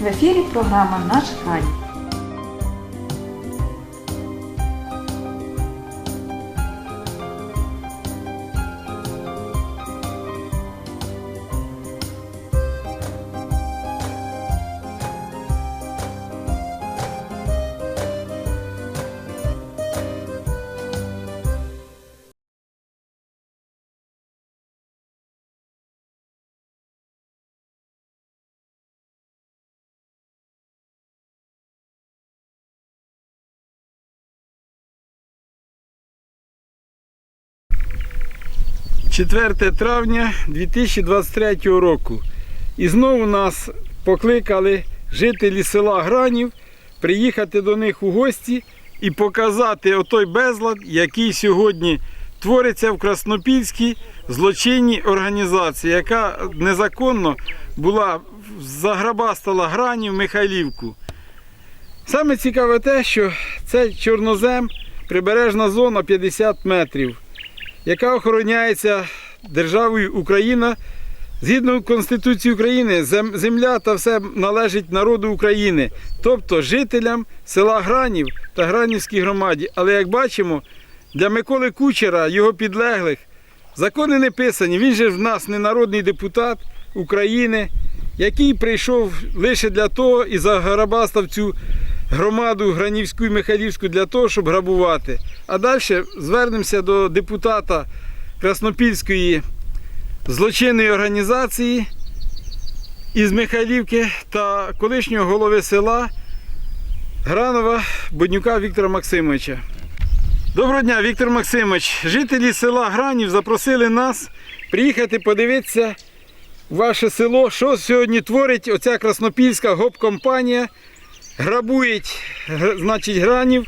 В ефірі програма Наш край. – 4 травня 2023 року. І знову нас покликали жителі села Гранів приїхати до них у гості і показати отой безлад, який сьогодні твориться в Краснопільській злочинній організації, яка незаконно була заграбастала Гранів Михайлівку. Саме цікаве те, що це чорнозем, прибережна зона 50 метрів яка охороняється державою Україна. Згідно Конституції України, земля та все належить народу України, тобто жителям села Гранів та Гранівській громаді. Але як бачимо, для Миколи Кучера, його підлеглих, закони не писані. Він же в нас не народний депутат України, який прийшов лише для того і заграбастав цю громаду Гранівську і Михайлівську для того, щоб грабувати. А далі звернемося до депутата Краснопільської злочинної організації із Михайлівки та колишнього голови села Гранова Боднюка Віктора Максимовича. Доброго дня, Віктор Максимович. Жителі села Гранів запросили нас приїхати подивитися ваше село, що сьогодні творить оця краснопільська гоп-компанія. Грабують, значить, гранів,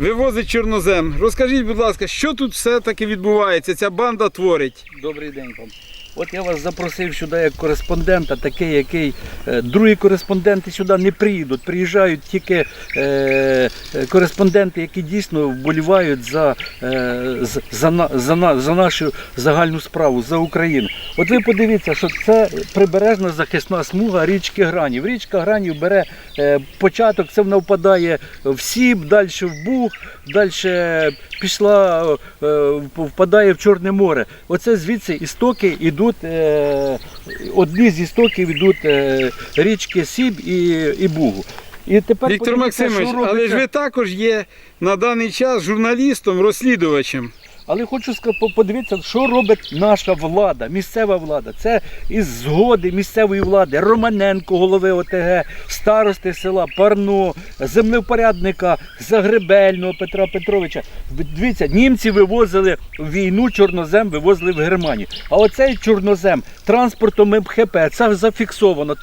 вивозить чорнозем. Розкажіть, будь ласка, що тут все-таки відбувається? Ця банда творить. Добрий день вам. От я вас запросив сюди як кореспондента, такий, який е, другі кореспонденти сюди не приїдуть. Приїжджають тільки е, е, кореспонденти, які дійсно вболівають за, е, за, за, за нашу загальну справу, за Україну. От ви подивіться, що це прибережна захисна смуга річки Гранів. Річка Гранів бере е, початок, це вона впадає в Сіб, далі в Буг, далі пішла, е, впадає в Чорне море. Оце звідси істоки йдуть, е, одні з істоків йдуть е, річки Сіб і, і Бугу. І тепер Віктор Максимович, але ж ви також є на даний час журналістом, розслідувачем. Але хочу подивитися, що робить наша влада, місцева влада. Це із згоди місцевої влади, Романенко, голови ОТГ, старости села, Парно, землевпорядника Загребельного Петра Петровича. Ви Дивіться, німці вивозили війну чорнозем, вивозили в Германію. А оцей чорнозем транспортом МХП, це зафіксовано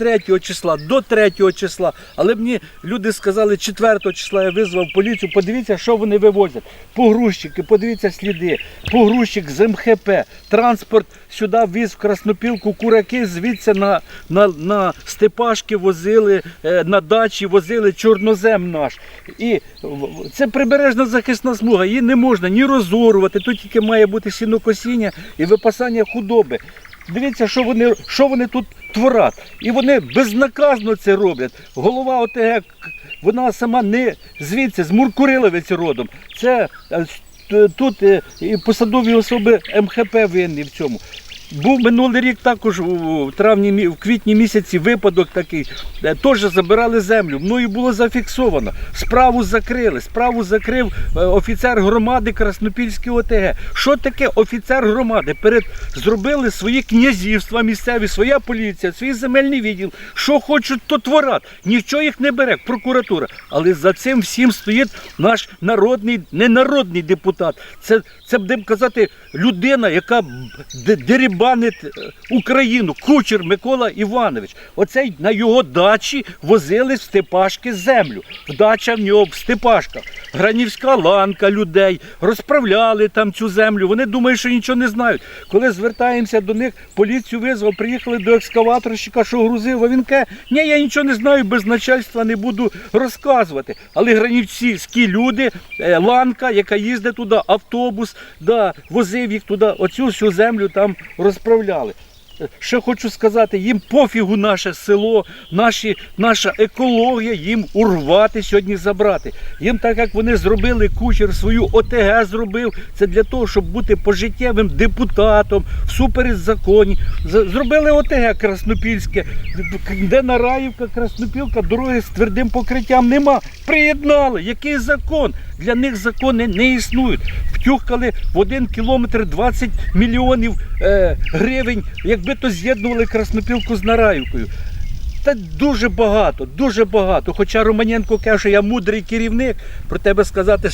3 числа до 3 числа. Але мені люди сказали 4 числа, я визвав поліцію. Подивіться, що вони вивозять. Погрузчики, подивіться сліди. Погрузчик з МХП, транспорт сюди віз в Краснопілку, кураки звідси на, на, на степашки возили, е, на дачі возили чорнозем наш. І це прибережна захисна смуга, її не можна ні розорувати, тут тільки має бути сінокосіння і випасання худоби. Дивіться, що вони, що вони тут творять. І вони безнаказно це роблять. Голова ОТГ, вона сама не звідси, з Муркуриловиці родом. Це е, тут е, і посадові особи МХП винні в цьому. Був минулий рік також у травні, в квітні місяці випадок такий. Теж забирали землю. Мною було зафіксовано. Справу закрили. Справу закрив е, офіцер громади Краснопільської ОТГ. Що таке офіцер громади? Перед зробили свої князівства місцеві, своя поліція, свій земельний відділ. Що хочуть, то творять. Нічого їх не бере, прокуратура. Але за цим всім стоїть наш народний, ненародний депутат. Це, це будемо казати, людина, яка д- дерибанить е, Україну, кучер Микола Іванович. Оцей на його дачі возили в Степашки землю. Дача в нього в Степашках. Гранівська ланка людей розправляли там цю землю. Вони думають, що нічого не знають. Коли звертаємося до них, поліцію визвав, приїхали до екскаваторщика, що грузив. А він каже, ні, я нічого не знаю, без начальства не буду розказувати. Але гранівські люди, е, ланка, яка їздить туди, автобус, да, возив їх туди, оцю всю землю там розправляли розправляли ще хочу сказати, їм пофігу наше село, наші, наша екологія, їм урвати сьогодні забрати. Їм так як вони зробили кучер свою ОТГ зробив, це для того, щоб бути пожиттєвим депутатом, всупереч законі. Зробили ОТГ Краснопільське, де Нараївка, Краснопілка, дороги з твердим покриттям нема. Приєднали. Який закон? Для них закони не існують. Втюхкали в один кілометр 20 мільйонів е, гривень, якби то з'єднували Краснопілку з Нараївкою. Та дуже багато, дуже багато. Хоча Романенко каже, що я мудрий керівник, про тебе сказати,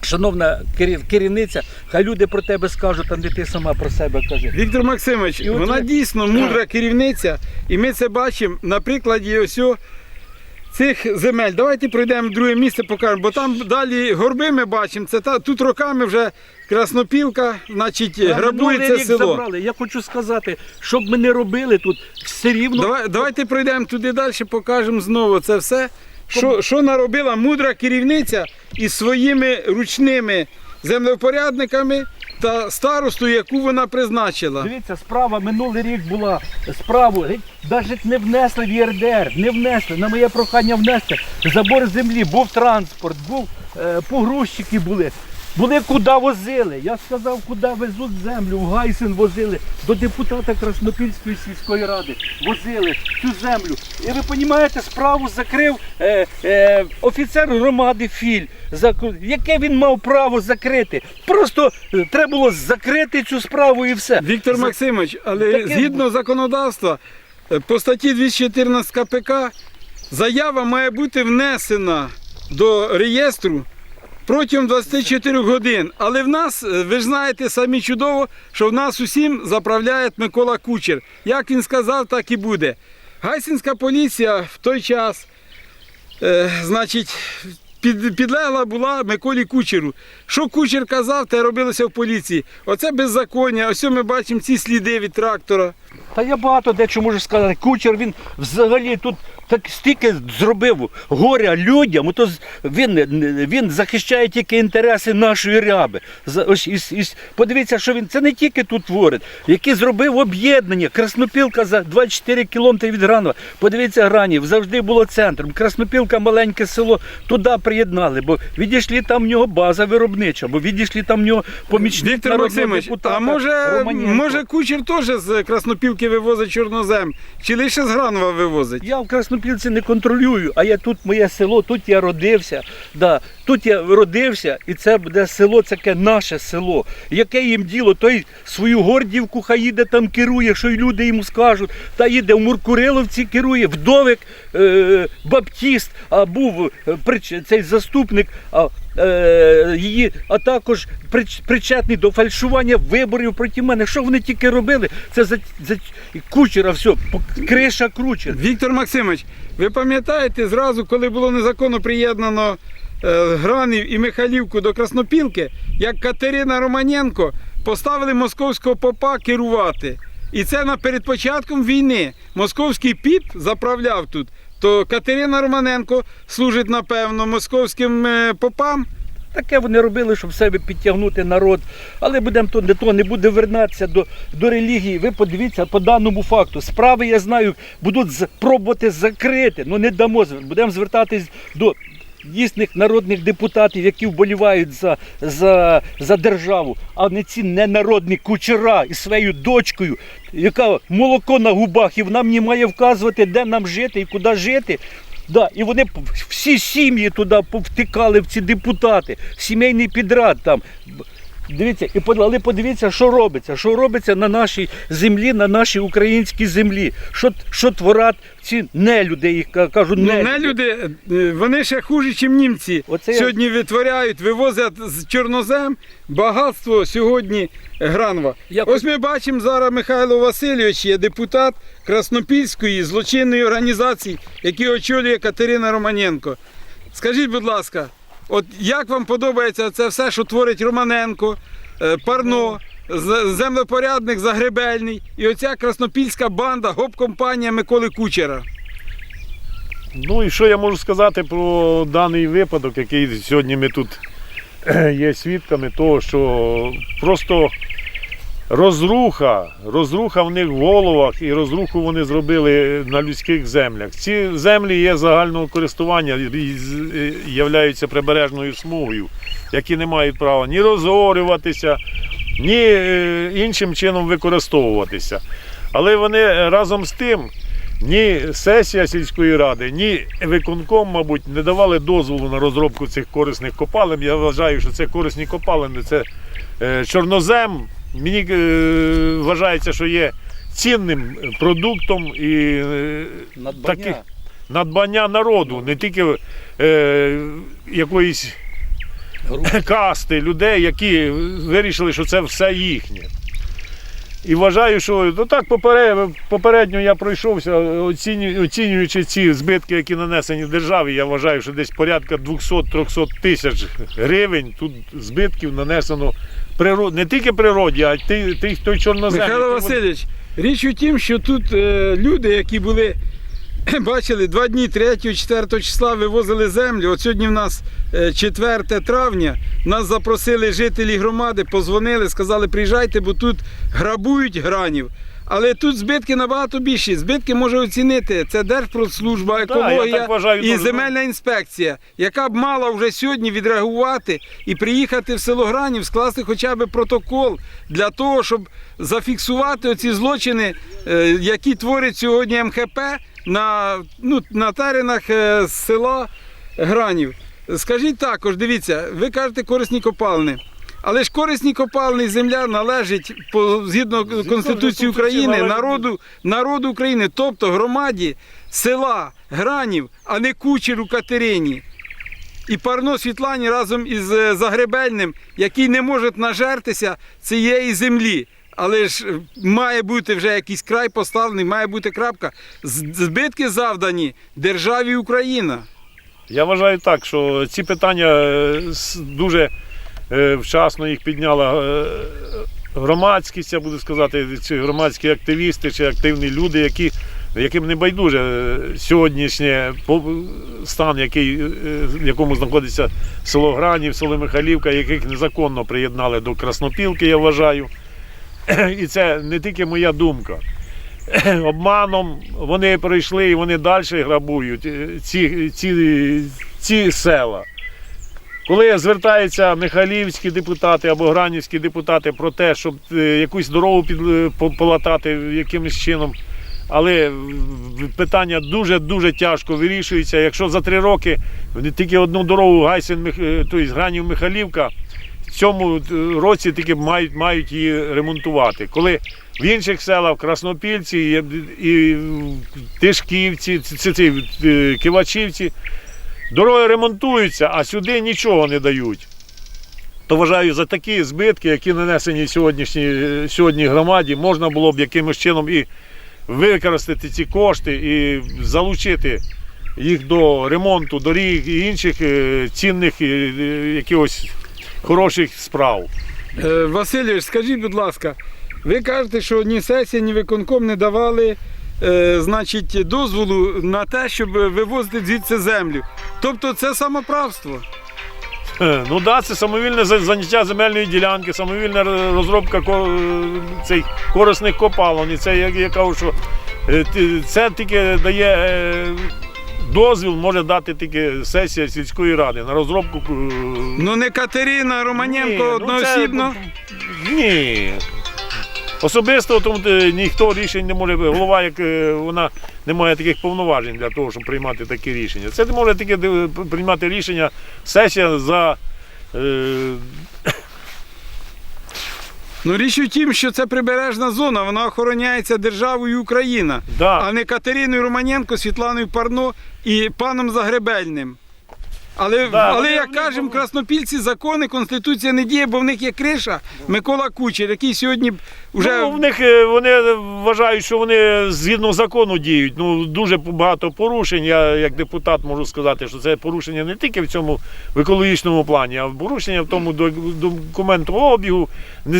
шановна керівниця, хай люди про тебе скажуть, а не ти сама про себе кажи. Віктор Максимович, І вона от... дійсно мудра керівниця, і ми це бачимо на прикладі ось цих земель. Давайте пройдемо в друге місце, покажемо, бо там далі горби ми бачимо. Це та, тут роками вже краснопілка, значить, А грабується минулий рік село. забрали. Я хочу сказати, що б ми не робили тут, все рівно. Давай, давайте пройдемо туди далі, покажемо знову це все. Що, що наробила мудра керівниця із своїми ручними землевпорядниками та старосту, яку вона призначила. Дивіться, справа минулий рік була справу, навіть не внесли в ЄРДР, не внесли. На моє прохання внести. Забор землі, був транспорт, був е, погрузчики були. Були куди возили. Я сказав, куди везуть землю. В Гайсен возили до депутата Краснопільської сільської ради. Возили цю землю. І ви розумієте, справу закрив е, е, офіцер громади Філь. Яке він мав право закрити? Просто е, треба було закрити цю справу і все. Віктор За- Максимович, але Таке згідно законодавства, е, по статті 214 КПК заява має бути внесена до реєстру протягом 24 годин. Але в нас, е, ви ж знаєте самі чудово, що в нас усім заправляє Микола Кучер. Як він сказав, так і буде. Гайсинська поліція в той час, е, значить, під, підлегла була Миколі Кучеру. Що Кучер казав, те робилося в поліції. Оце беззаконня. Ось ми бачимо ці сліди від трактора. Та я багато дечого можу сказати. Кучер він взагалі тут так стільки зробив горя людям. То він, він захищає тільки інтереси нашої ряби. Ось, із, із, подивіться, що він це не тільки тут творить, який зробив об'єднання. Краснопілка за 24 кілометри від Гранова. Подивіться, Гранів завжди було центром. Краснопілка маленьке село, туди приєднали, бо відійшли там в нього база виробнича, бо відійшли там в нього помічник Віктор Максимович, депутата а може, Романенко. може Кучер теж з Краснопілки вивозить чорнозем? Чи лише з Гранова вивозить? Я в Краснопільці не контролюю, а я тут моє село, тут я родився. Да, тут я родився, і це буде село, це таке наше село. Яке їм діло? Той свою гордівку хай їде там керує, що й люди йому скажуть. Та їде в Муркуриловці керує, вдовик е, Баптіст, а був е, прич- цей заступник. А, її, а також причетний до фальшування виборів проти мене. Що вони тільки робили? Це за, за кучера, все, криша круче. Віктор Максимович, ви пам'ятаєте зразу, коли було незаконно приєднано е, Гранів і Михайлівку до Краснопілки, як Катерина Романенко поставили московського попа керувати. І це на перед початком війни. Московський піп заправляв тут. То Катерина Романенко служить, напевно, московським е, попам. Таке вони робили, щоб себе підтягнути народ. Але будемо то не то не буде вернатися до, до релігії. Ви подивіться по даному факту. Справи, я знаю, будуть пробувати закрити. Ну не дамо. Будемо звертатись до дійсних народних депутатів, які вболівають за, за, за державу, а не ці ненародні кучера із своєю дочкою, яка молоко на губах, і вона мені має вказувати, де нам жити і куди жити. Да, і вони всі сім'ї туди повтикали в ці депутати, сімейний підряд там. Дивіться, і под- але подивіться, що робиться. Що робиться на нашій землі, на нашій українській землі. Що, що творять ці нелюди, їх ка- кажу, Ну, нелюди. не люди, е, вони ще хуже, ніж німці. Оце я- Сьогодні витворяють, вивозять з чорнозем багатство сьогодні Гранва. Я Ось ми бачимо зараз Михайло Васильович, є депутат Краснопільської злочинної організації, який очолює Катерина Романенко. Скажіть, будь ласка, от як вам подобається це все, що творить Романенко, е, Парно, землепорядник Загребельний і оця краснопільська банда, гоп-компанія Миколи Кучера? Ну і що я можу сказати про даний випадок, який сьогодні ми тут є свідками того, що просто розруха, розруха в них в головах і розруху вони зробили на людських землях. Ці землі є загального користування і являються прибережною смугою, які не мають права ні розорюватися, ні е, іншим чином використовуватися. Але вони разом з тим. Ні сесія сільської ради, ні виконком, мабуть, не давали дозволу на розробку цих корисних копалин. Я вважаю, що це корисні копалини, це е, чорнозем. Мені е, вважається, що є цінним продуктом і е, Надбання. таких надбання народу, не тільки е, якоїсь. касти людей, які вирішили, що це все їхнє. І вважаю, що ну так попередньо я пройшовся, оцінюючи ці збитки, які нанесені державі, я вважаю, що десь порядка 200-300 тисяч гривень тут збитків нанесено приро- не тільки природі, а й той чорнозем. Михайло Васильович, річ у тім, що тут е, люди, які були, бачили, два дні 3-4 числа вивозили землю. От сьогодні в нас е, 4 травня. Нас запросили жителі громади, позвонили, сказали, приїжджайте, бо тут грабують гранів. Але тут збитки набагато більші. Збитки може оцінити. Це Держпродслужба, екологія так вважаю і земельна інспекція, яка б мала вже сьогодні відреагувати і приїхати в село Гранів, скласти хоча б протокол для того, щоб зафіксувати оці злочини, е, які творить сьогодні МХП на, ну, на теренах е, села Гранів. Скажіть також, дивіться, ви кажете корисні копалини. Але ж корисні копалини земля належить по згідно Конституції Конституції України народу, народу України, тобто громаді села Гранів, а не кучеру Катерині. І парно Світлані разом із е, Загребельним, який не може нажертися цієї землі. Але ж е, має бути вже якийсь край поставлений, має бути крапка. Збитки завдані державі Україна. Я вважаю так, що ці питання е, дуже е, вчасно їх підняла громадськість, я буду сказати, чи громадські активісти, чи активні люди, які, яким не байдуже сьогоднішній стан, який, в якому знаходиться село Гранів, село Михайлівка, яких незаконно приєднали до Краснопілки, я вважаю. І це не тільки моя думка. Обманом вони прийшли і вони далі грабують е, ці, ці, ці села. Коли звертаються михайлівські депутати або гранівські депутати про те, щоб е, якусь дорогу е, полатати якимось чином, але питання дуже-дуже тяжко вирішується. Якщо за три роки вони тільки одну дорогу Гайсен, тобто Гранів Михайлівка, в цьому е, році тільки мають, мають її ремонтувати. Коли в інших селах, в Краснопільці і, в Тишківці, ці, ці, ці, е, Кивачівці, дороги ремонтуються, а сюди нічого не дають. То вважаю, за такі збитки, які нанесені сьогоднішній, е, сьогодні громаді, можна було б якимось чином і використати ці кошти і залучити їх до ремонту доріг і інших цінних якихось хороших справ. Е, Васильович, скажіть, будь ласка, ви кажете, що ні сесія, ні виконком не давали е, значить, дозволу на те, щоб вивозити звідси землю. Тобто це самоправство. Е, Ну так, да, це самовільне заняття земельної ділянки, самовільна розробка цих корисних копалин. І це я, я кажу, що це тільки дає дозвіл, може дати тільки сесія сільської ради на розробку. е, Ну не Катерина Романенко Ні, ну, одноосібно. це- ні. Особисто тому е, ніхто рішень не може, голова, як е, вона не має таких повноважень для того, щоб приймати такі рішення. Це може тільки приймати рішення сесія за. Ну річ у тім, що це прибережна зона, вона охороняється державою Україна, да. а не Катериною Романенко, Світланою Парно і паном Загребельним. Але, Да, але вони- як вони- кажемо, краснопільці закони, конституція не діє, бо в них є криша Микола Кучер, який сьогодні вже Ну, в них е, вони вважають, що вони згідно закону діють. Ну дуже багато порушень. Я як депутат можу сказати, що це порушення не тільки в цьому в екологічному плані, а порушення в тому до- документообігу.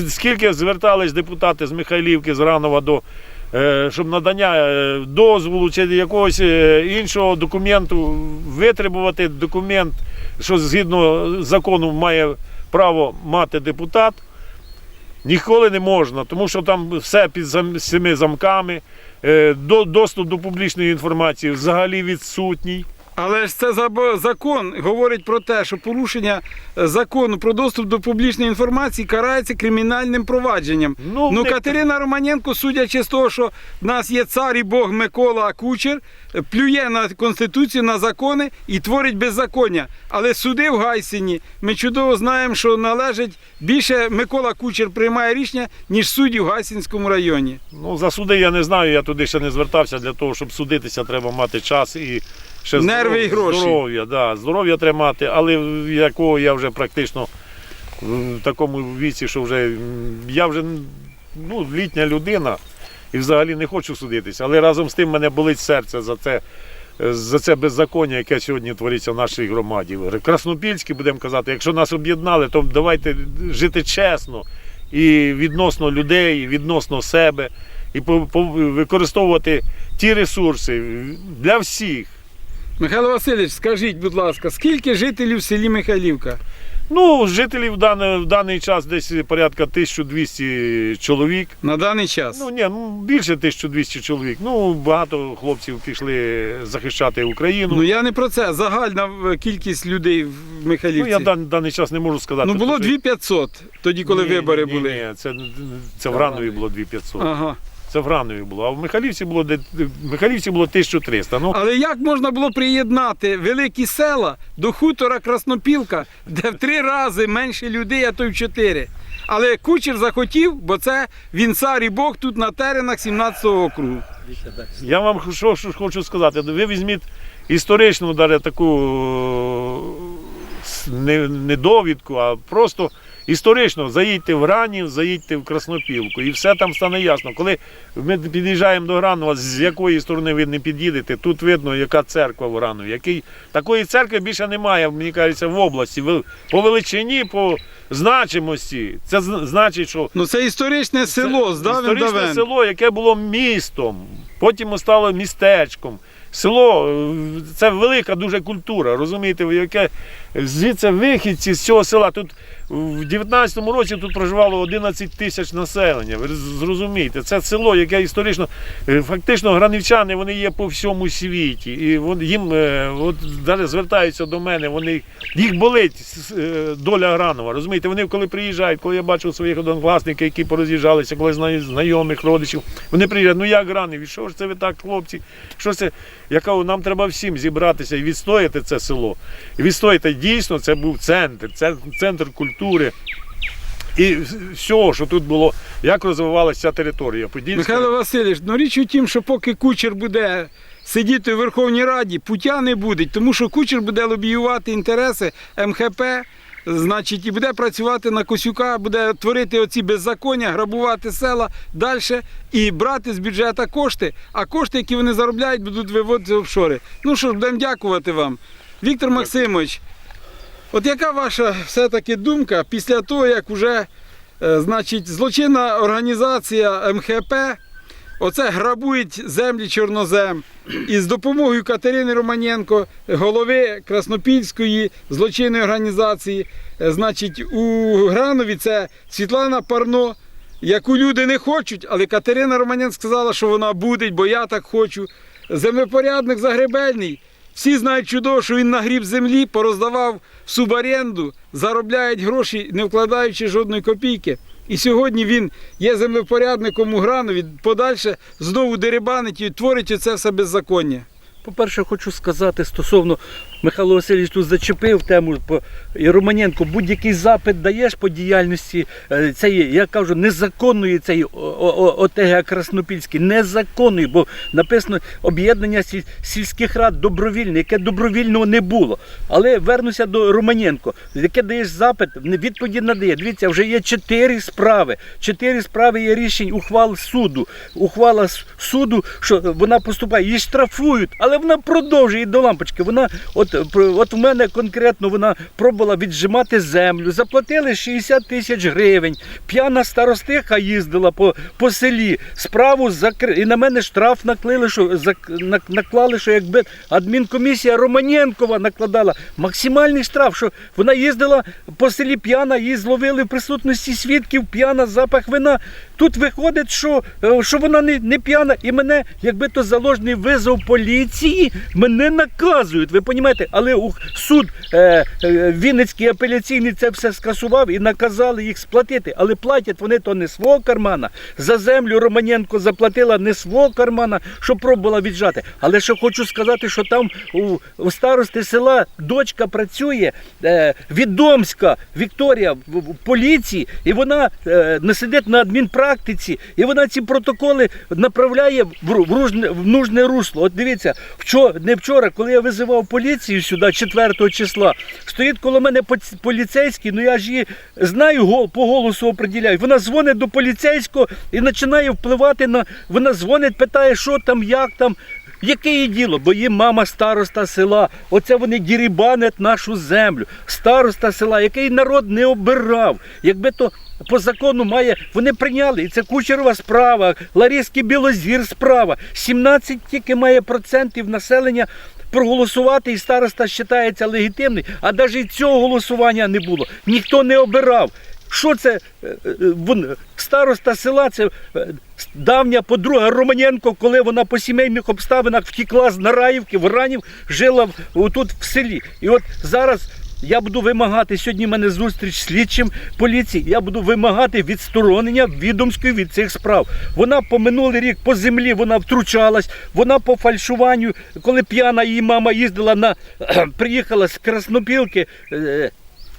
Скільки звертались депутати з Михайлівки, з Ранова до. Е, Щоб надання е, дозволу чи якогось е, іншого документу витребувати документ, що згідно закону має право мати депутат, Ніколи не можна, тому що там все під цими замками. Доступ до публічної інформації взагалі відсутній. Але ж це закон говорить про те, що порушення е, закону про доступ до публічної інформації карається кримінальним провадженням. Ну, Ну, Катерина Романенко, судячи з того, що в нас є цар і Бог Микола Кучер, е, плює на конституцію, на закони і творить беззаконня. Але суди в Гайсині, ми чудово знаємо, що належить більше Микола Кучер приймає рішення, ніж судді в Гайсинському районі. Ну, за суди я не знаю, я туди ще не звертався. Для того, щоб судитися, треба мати час і ще Нерви і гроші. Здоров'я, да, здоров'я треба мати, але якого я вже практично в такому віці, що вже я вже ну, літня людина і взагалі не хочу судитися. Але разом з тим мене болить серце за це. За це беззаконня, яке сьогодні твориться в нашій громаді. Краснопільські, будемо казати, якщо нас об'єднали, то давайте жити чесно і відносно людей, і відносно себе, і використовувати ті ресурси для всіх. Михайло Васильович, скажіть, будь ласка, скільки жителів в селі Михайлівка? Ну, жителів в даний, в даний час десь порядка 1200 чоловік. На даний час. Ну ні, ну більше 1200 чоловік. Ну багато хлопців пішли захищати Україну. Ну я не про це. Загальна кількість людей в Ну, я в дан- даний час не можу сказати. Ну, було тому що- 2500 тоді, коли Ні, вибори ні, були. Ні, це, це в Гранові було 2500. Ага. Це в Гранові було. А в Михайлівці було де- в Михайлівці було 1300. Ну, Але як можна було приєднати великі села до хутора Краснопілка, де в три рази менше людей, а то й в чотири? Але кучер захотів, бо це він цар і Бог тут на теренах 17-го округу. Я вам що, що хочу сказати. Ви візьміть історичну даже таку е, с- не, не довідку, а просто історично заїдьте в Гранів, заїдьте в Краснопілку, і все там стане ясно. Коли ми під'їжджаємо до Гранова, з якої сторони ви не під'їдете, тут видно, яка церква в Гранові. Який... Такої церкви більше немає, мені кажеться, в області. По величині, по значимості. Це значить, що Ну це історичне село давен Історичне давен. село, яке було містом, потім стало містечком. Село е, це велика дуже культура, розумієте, яке звідси вихідці з цього села. Тут в 19-му році тут проживало 11 тисяч населення. Ви зрозумієте, це село, яке історично, е, фактично гранівчани вони є по всьому світі. І їм е, от, навіть звертаються до мене, вони, їх болить е, доля Гранова. Розумієте, вони коли приїжджають, коли я бачу своїх однокласників, які пороз'їжджалися, коли знаю знайомих, родичів, вони приїжджають, ну як Гранів, що ж це ви так, хлопці? Що це? Я нам треба всім зібратися і відстояти це село. І відстояти дійсно, це був центр, це центр культури. І всього, що тут було, як розвивалася ця територія. Подільська. Михайло Васильович, ну річ у тім, що поки кучер буде сидіти у Верховній Раді, путя не буде, тому що кучер буде лобіювати інтереси МХП, значить, і буде працювати на Косюка, буде творити оці беззаконня, грабувати села далі і брати з бюджету кошти, а кошти, які вони заробляють, будуть виводити в офшори. Ну що ж, будемо дякувати вам. Віктор Максимович, от яка ваша все-таки думка після того, як вже Е, Значить, злочинна організація МХП оце грабують землі чорнозем. І з допомогою Катерини Романенко, голови Краснопільської злочинної організації, е, значить, у Гранові це Світлана Парно, яку люди не хочуть, але Катерина Романенко сказала, що вона буде, бо я так хочу. Землепорядник Загребельний. Всі знають чудово, що він нагріб землі, пороздавав субаренду, заробляють гроші, не вкладаючи жодної копійки. І сьогодні він є землепорядником у Гранові, подальше знову дерибанить і творить оце все беззаконня. По-перше, хочу сказати стосовно Михайло Васильович тут зачепив тему і Романенко, будь-який запит даєш по діяльності е, цієї, я кажу, незаконної цієї ОТГ Краснопільській, незаконної, бо написано об'єднання сільських рад добровільне, яке добровільного не було. Але вернуся до Романенко, яке даєш запит, відповіді надає. Дивіться, вже є чотири справи. Чотири справи є рішень ухвал суду. Ухвала суду, що вона поступає, її штрафують, але Але вона продовжує до лампочки. Вона, от, от в мене конкретно вона пробувала віджимати землю. Заплатили 60 тисяч гривень. П'яна старостиха їздила по, по селі. Справу закри... І на мене штраф наклали, що наклали, що якби адмінкомісія Романенкова накладала максимальний штраф, що вона їздила по селі п'яна, її зловили в присутності свідків, п'яна, запах вина. Тут виходить, що, е, що вона не, не п'яна, і мене, якби то заложний визов поліції, мене наказують. Ви розумієте? Але суд е, е, Вінницький апеляційний це все скасував і наказали їх сплатити. Але платять вони то не свого кармана. За землю Романенко заплатила не свого кармана, щоб пробувала віджати. Але що хочу сказати, що там у, у старости села дочка працює е, відомська Вікторія в, в поліції, і вона е, не сидить на адмінпрактиці, і вона ці протоколи направляє в, ру- в, ружне, в нужне русло. От дивіться, вчора, не вчора, коли я визивав поліцію сюди, 4 числа, стоїть коло мене поліцейський, ну я ж її знаю по голосу оприділяю. Вона дзвонить до поліцейського і починає впливати на. Вона дзвонить, питає, що там, як там. Яке її діло? Бо її мама староста села. Оце вони дірібанять нашу землю. Староста села, який народ не обирав. Якби то по закону має, вони прийняли. І це кучерова справа, Ларіський Білозір справа. 17 тільки має процентів населення. Проголосувати і староста вважається легітимний, а навіть цього голосування не було. Ніхто не обирав. Що це е, е, староста села? Це е, давня подруга Романенко, коли вона по сімейних обставинах втікла з Нараївки, в Ранів, жила тут в селі. І от зараз я буду вимагати, сьогодні в мене зустріч з слідчим поліції, я буду вимагати відсторонення відомської від цих справ. Вона по минулий рік по землі вона втручалась, вона по фальшуванню, коли п'яна її мама їздила на приїхала з Краснопілки.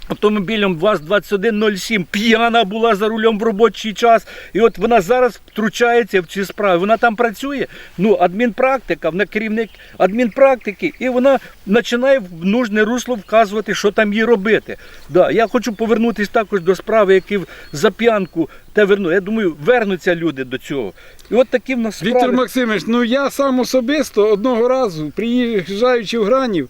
Автомобілем ВАЗ-2107 п'яна була за рулем в робочий час. І от вона зараз втручається в ці справи. Вона там працює, ну, адмінпрактика, вона керівник адмінпрактики, і вона починає в нужне русло вказувати, що там їй робити. Да, я хочу повернутися також до справи, які за п'янку те верну. Я думаю, вернуться люди до цього. І от такі в нас справи. Віктор Максимович, ну я сам особисто одного разу, приїжджаючи в Гранів,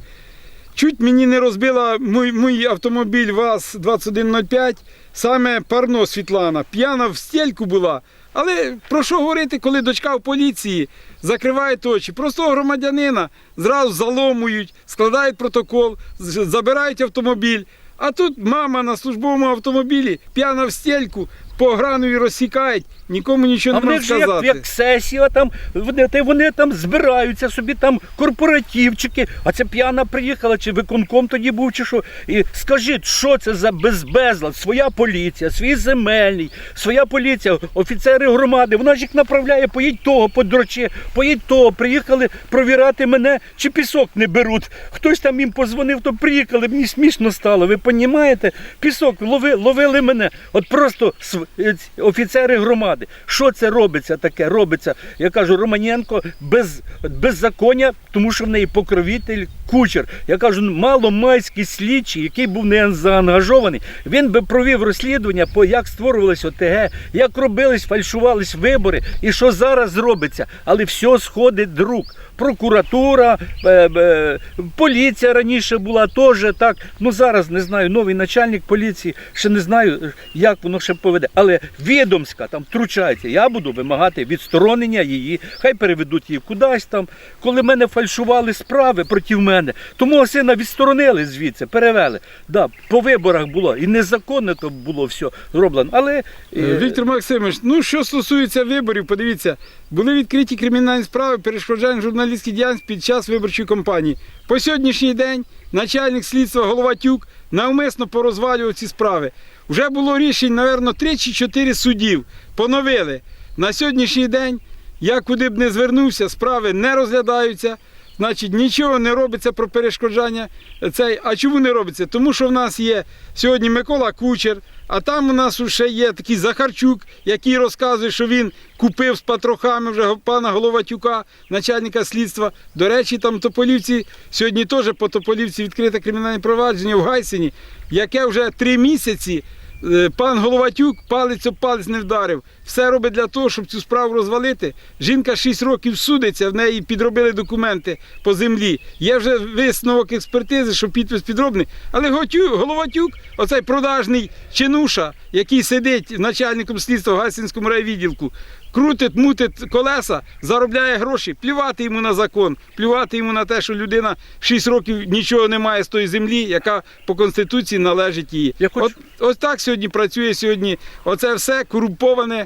чуть мені не розбила мій, мій автомобіль ВАЗ-2105, саме парно Світлана. П'яна в стільку була. Але про що говорити, коли дочка в поліції закриває очі? Простого громадянина зразу заломують, складають протокол, забирають автомобіль. А тут мама на службовому автомобілі п'яна в стільку, по гранові розсікають, нікому нічого А не можна же як, як сесія, там вони, вони там збираються собі, там корпоративчики, а це п'яна приїхала, чи виконком тоді був, чи що. І скажіть, що це за безбезлад? Своя поліція, свій земельний, своя поліція, офіцери громади, вона ж їх направляє, поїдь того, подрочи, поїдь того, приїхали провіряти мене, чи пісок не беруть. Хтось там їм позвонив, то приїхали, мені смішно стало. Ви розумієте? Пісок лови, ловили мене. От просто е, офіцери громади. Що це робиться таке? Робиться, я кажу, Романенко без, беззаконня, тому що в неї покровитель кучер. Я кажу, маломайський слідчий, який був не заангажований, він би провів розслідування, по як створювалось ОТГ, як робились, фальшувались вибори, і що зараз робиться. Але все сходить з рук. Прокуратура, е, е, поліція раніше була теж так. Ну зараз не знаю, новий начальник поліції, ще не знаю, як воно ще поведе. Але відомська там втручається. Я буду вимагати відсторонення її. Хай переведуть її кудись там. Коли мене фальшували справи проти мене, то мого сина відсторонили звідси, перевели. Да, по виборах було і незаконно то було все зроблено. Але Е, Віктор Максимович, ну що стосується виборів, подивіться, були відкриті кримінальні справи перешкоджання журналістській діяльності під час виборчої кампанії. По сьогоднішній день начальник слідства Головатюк навмисно порозвалював ці справи. Вже було рішень, мабуть, 3 чи 4 судів. Поновили. На сьогоднішній день, я куди б не звернувся, справи не розглядаються. Значить, нічого не робиться про перешкоджання. Цей. А чому не робиться? Тому що в нас є сьогодні Микола Кучер, а там у нас ще є такий Захарчук, який розказує, що він купив з патрохами вже пана Головатюка, начальника слідства. До речі, там Тополівці, сьогодні теж по Тополівці відкрите кримінальне провадження в Гайсині, яке вже три місяці Е, Пан Головатюк палець об палець не вдарив. Все робить для того, щоб цю справу розвалити. Жінка 6 років судиться, в неї підробили документи по землі. Є вже висновок експертизи, що підпис підробний. Але Готю- Головатюк, оцей продажний чинуша, який сидить начальником слідства в Гайсинському райвідділку, крутить, мутить колеса, заробляє гроші, плювати йому на закон, плювати йому на те, що людина 6 років нічого не має з тої землі, яка по конституції належить їй. Я хочу- От, ось так сьогодні працює сьогодні. Оце все корумповане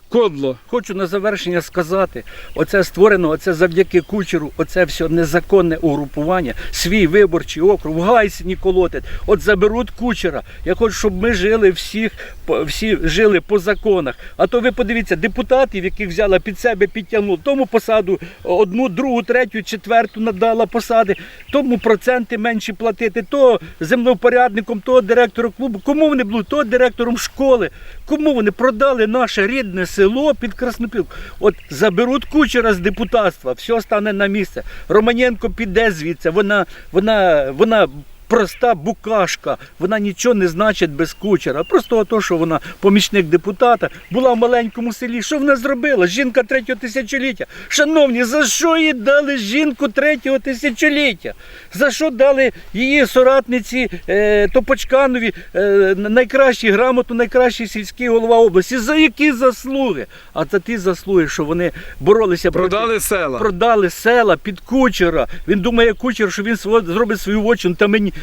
кодло. Хочу на завершення сказати: оце створено, оце завдяки кучеру, оце все незаконне угрупування, свій виборчий округ, в Гайсині колотять. От заберуть кучера. Я хочу, щоб ми жили всіх, всі жили по законах. А то ви подивіться, депутатів, яких взяла під себе, підтягнула, тому посаду одну, другу, третю, четверту надала посади, тому проценти менші платити, то землевпорядником, то директором клубу. Кому вони будуть? То директором школи. Кому вони продали наше рідне село під Краснопілку? От заберуть кучера з депутатства, все стане на місце. Романенко піде звідси, вона, вона, вона проста букашка, вона нічого не значить без кучера. Просто то, що вона помічник депутата, була в маленькому селі. Що вона зробила? Жінка третього тисячоліття. Шановні, за що їй дали жінку третього тисячоліття? За що дали її соратниці е, Топочканові е, найкращий грамоту, найкращий сільський голова області? За які заслуги? А за ті заслуги, що вони боролися проти Продали села. продали села під кучера. Він думає, кучер, що він зробить свою вочину, та мені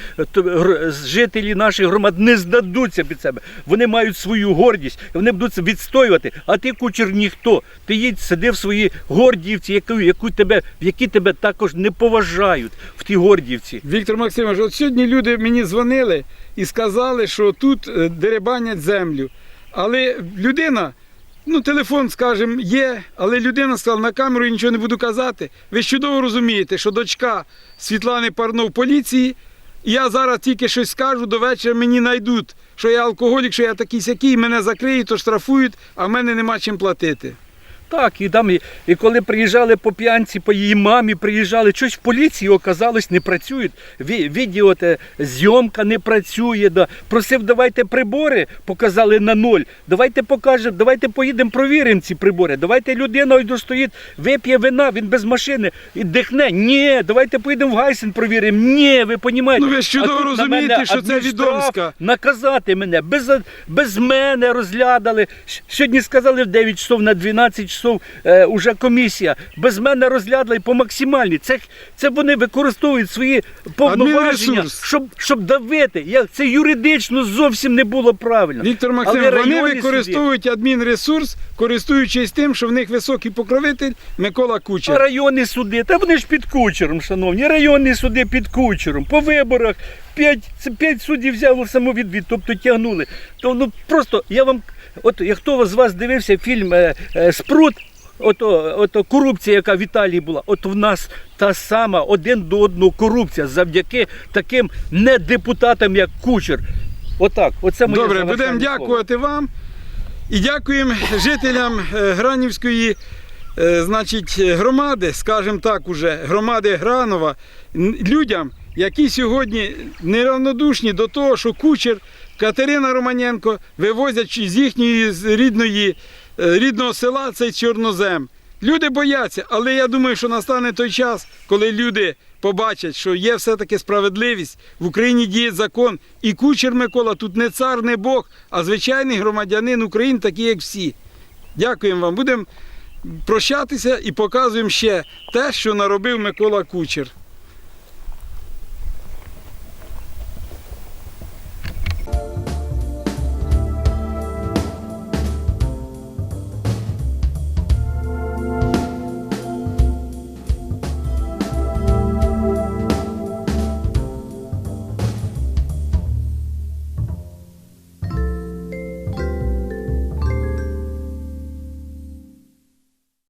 жителі наших громад не здадуться під себе. Вони мають свою гордість, вони будуть відстоювати. А ти кучер ніхто. Ти їдь, сиди в своїй гордівці, яку, яку тебе, які тебе також не поважають в тій гордівці. Віктор Максимович, от сьогодні люди мені дзвонили і сказали, що тут е, деребанять землю. Але людина, ну телефон, скажімо, є, але людина сказала, на камеру я нічого не буду казати. Ви чудово розумієте, що дочка Світлани Парно в поліції, я зараз тільки щось скажу, до вечора мені знайдуть, що я алкоголік, що я такий сякий, мене закриють, то штрафують, а в мене нема чим платити. Так, і там, і, і коли приїжджали по п'янці, по її мамі приїжджали, щось в поліції оказалось, не працюють. Ві, відео те, зйомка не працює. Да. Просив, давайте прибори, показали на ноль. Давайте покажемо, давайте поїдемо, провіримо ці прибори. Давайте людина ось достоїть, вип'є вина, він без машини і дихне. Ні, давайте поїдемо в Гайсен, провіримо. Ні, ви розумієте. Ну, ви ж чудово розумієте, мене що це відомська. Наказати мене, без, без мене розглядали. Сьогодні сказали в 9 часов на 12 часов е, уже комісія. Без мене розглядали і по максимальній. Це, це вони використовують свої повноваження, Адмінресурс. щоб, щоб давити. Як це юридично зовсім не було правильно. Віктор Але Максимович, вони районні використовують адмінресурс, користуючись тим, що в них високий покровитель Микола А Кучер. районні суди, та вони ж під кучером, шановні. Районні суди під кучером. По виборах п'ять, це п'ять суддів взяли самовідвід, тобто тягнули. То ну просто я вам, от хто з вас дивився фільм е, е, Спрут. Ото, ото корупція, яка в Італії була, от в нас та сама один до одного корупція завдяки таким недепутатам, як кучер. Отак, оце моє Добре, будемо слово. дякувати вам і дякуємо жителям е, Гранівської значить, громади, скажімо так, уже громади Гранова, людям, які сьогодні неравнодушні до того, що кучер Катерина Романенко вивозять з їхньої рідної, е, рідного села цей чорнозем. Люди бояться, але я думаю, що настане той час, коли люди побачать, що є все-таки справедливість, в Україні діє закон, і кучер Микола тут не цар, не Бог, а звичайний громадянин України, такий як всі. Дякуємо вам. Будемо прощатися і показуємо ще те, що наробив Микола Кучер.